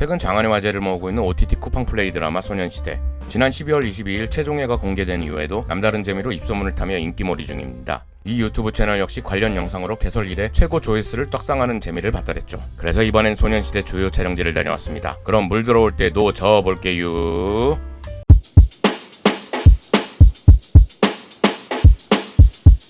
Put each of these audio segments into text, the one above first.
최근 장안의 화제를 모으고 있는 OTT 쿠팡 플레이 드라마 소년시대. 지난 12월 22일 최종회가 공개된 이후에도 남다른 재미로 입소문을 타며 인기몰이 중입니다. 이 유튜브 채널 역시 관련 영상으로 개설 이래 최고 조회수를 떡상하는 재미를 받아냈죠. 그래서 이번엔 소년시대 주요 촬영지를 다녀왔습니다. 그럼 물 들어올 때도 저어볼게요.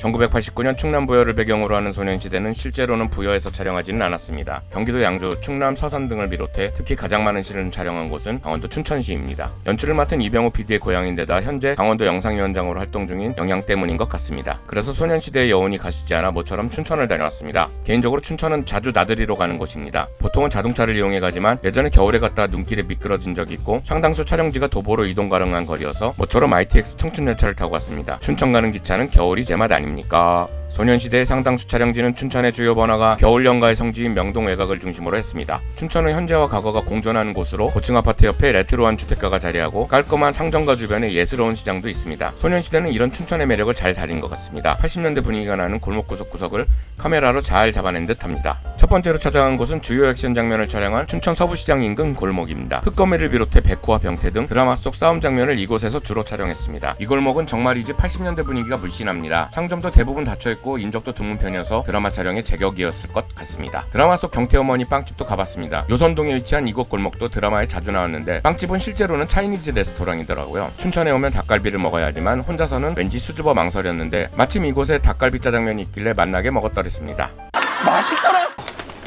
1989년 충남 부여를 배경으로 하는 소년시대는 실제로는 부여에서 촬영하지는 않았습니다. 경기도 양주, 충남 서산 등을 비롯해 특히 가장 많은 시를 촬영한 곳은 강원도 춘천시입니다. 연출을 맡은 이병호 PD의 고향인데다 현재 강원도 영상위원장으로 활동 중인 영향 때문인 것 같습니다. 그래서 소년시대의 여운이 가시지 않아 모처럼 춘천을 다녀왔습니다. 개인적으로 춘천은 자주 나들이로 가는 곳입니다. 보통은 자동차를 이용해 가지만 예전에 겨울에 갔다 눈길에 미끄러진 적이 있고 상당수 촬영지가 도보로 이동 가능한 거리여서 모처럼 ITX 청춘열차를 타고 왔습니다. 춘천 가는 기차는 겨울이 제맛 아닙니 까? 소년시대의 상당수 촬영지는 춘천의 주요 번화가 겨울 연가의 성지인 명동 외곽을 중심으로 했습니다. 춘천은 현재와 과거가 공존하는 곳으로 고층 아파트 옆에 레트로한 주택가가 자리하고 깔끔한 상점가 주변에 예스러운 시장도 있습니다. 소년시대는 이런 춘천의 매력을 잘 살린 것 같습니다. 80년대 분위기가 나는 골목 구석구석을 카메라로 잘 잡아낸 듯합니다. 첫 번째로 찾아간 곳은 주요 액션 장면을 촬영한 춘천 서부시장 인근 골목입니다. 흑거미를 비롯해 백호와 병태 등 드라마 속 싸움 장면을 이곳에서 주로 촬영했습니다. 이 골목은 정말이지 80년대 분위기가 물씬합니다. 상점 도 대부분 닫혀있고 인적도 드문 편이어서 드라마 촬영의 제격이었을 것 같습니다. 드라마 속 경태 어머니 빵집도 가봤습니다. 요선동에 위치한 이곳 골목도 드라마에 자주 나왔는데 빵집은 실제로는 차이니즈 레스토랑이더라고요. 춘천에 오면 닭갈비를 먹어야 하지만 혼자서는 왠지 수줍어 망설였는데 마침 이곳에 닭갈비 짜장면이 있길래 만나게 먹었더랬습니다.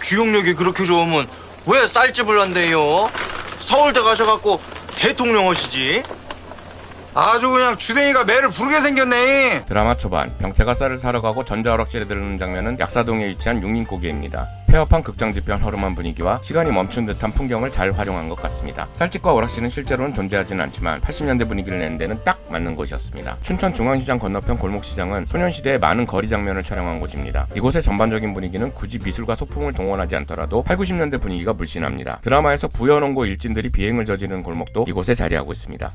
기억력이 그렇게 좋으면 왜 쌀집을 한대요? 서울대 가셔갖고 대통령 하시지? 아주 그냥 주댕이가 매를 부르게 생겼네. 드라마 초반 병태가 쌀을 사러 가고 전자어락실에 들르는 장면은 약사동에 위치한 육림고개입니다. 폐업한 극장 뒤편 허름한 분위기와 시간이 멈춘 듯한 풍경을 잘 활용한 것 같습니다. 쌀집과 오락실은 실제로는 존재하지는 않지만 80년대 분위기를 내는 데는 딱 맞는 곳이었습니다. 춘천 중앙시장 건너편 골목시장은 소년시대의 많은 거리 장면을 촬영한 곳입니다. 이곳의 전반적인 분위기는 굳이 미술과 소품을 동원하지 않더라도 8, 90년대 분위기가 물씬합니다. 드라마에서 부여농고 일진들이 비행을 저지르는 골목도 이곳에 자리하고 있습니다.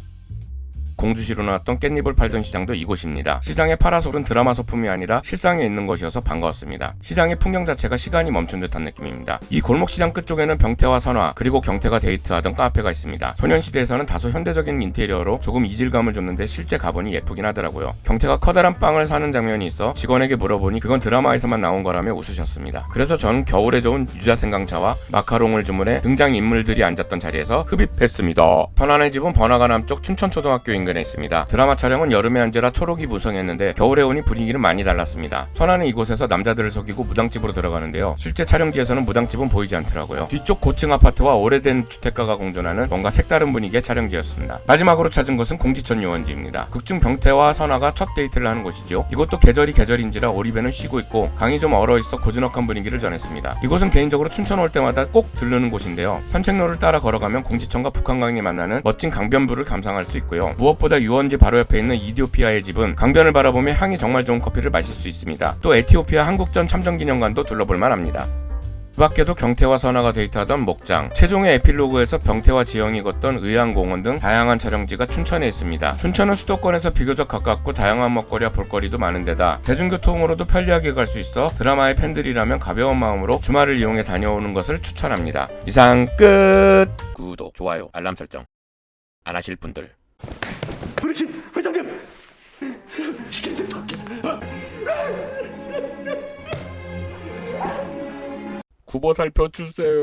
공주시로 나왔던 깻잎을 팔던 시장도 이곳입니다. 시장의 파라솔은 드라마 소품이 아니라 실상에 있는 것이어서 반가웠습니다. 시장의 풍경 자체가 시간이 멈춘 듯한 느낌입니다. 이 골목 시장 끝쪽에는 병태와 선화 그리고 경태가 데이트하던 카페가 있습니다. 소년시대에서는 다소 현대적인 인테리어로 조금 이질감을 줬는데 실제 가보니 예쁘긴 하더라고요. 경태가 커다란 빵을 사는 장면이 있어 직원에게 물어보니 그건 드라마에서만 나온 거라며 웃으셨습니다. 그래서 저는 겨울에 좋은 유자생강차와 마카롱을 주문해 등장 인물들이 앉았던 자리에서 흡입했습니다. 선화의 집은 번화가 남쪽 춘천초등학교 인 근에 있습니다. 드라마 촬영은 여름에 앉으라 초록이 무성했는데 겨울에 오니 분위기는 많이 달랐습니다. 선화는 이곳에서 남자들을 속이고 무당집으로 들어가는데요. 실제 촬영지에서는 무당집은 보이지 않더라고요. 뒤쪽 고층 아파트와 오래된 주택가가 공존하는 뭔가 색다른 분위기의 촬영지였습니다. 마지막으로 찾은 곳은 공지천 유원지입니다. 극중 병태와 선화가 첫 데이트를 하는 곳이지요. 이것도 계절이 계절인지라 오리배는 쉬고 있고 강이 좀 얼어 있어 고즈넉한 분위기를 전했습니다. 이곳은 개인적으로 춘천 올 때마다 꼭 들르는 곳인데요. 산책로를 따라 걸어가면 공지천과 북한강이 만나는 멋진 강변부를 감상할 수 있고요. 무엇 보다 유원지 바로 옆에 있는 이디오피아의 집은 강변을 바라보며 향이 정말 좋은 커피를 마실 수 있습니다. 또 에티오피아 한국전 참전기념관도 둘러볼 만합니다. 그 밖에도 경태와 선화가 데이트하던 목장, 최종의 에필로그에서 병태와 지영이 걷던 의왕공원 등 다양한 촬영지가 춘천에 있습니다. 춘천은 수도권에서 비교적 가깝고 다양한 먹거리와 볼거리도 많은 데다 대중교통으로도 편리하게 갈 수 있어 드라마의 팬들이라면 가벼운 마음으로 주말을 이용해 다녀오는 것을 추천합니다. 이상 끝! 구독, 좋아요, 알람 설정 안 하실 분들 그렇지 회장님. 시키는 대로 할게. 구보 살펴주세요.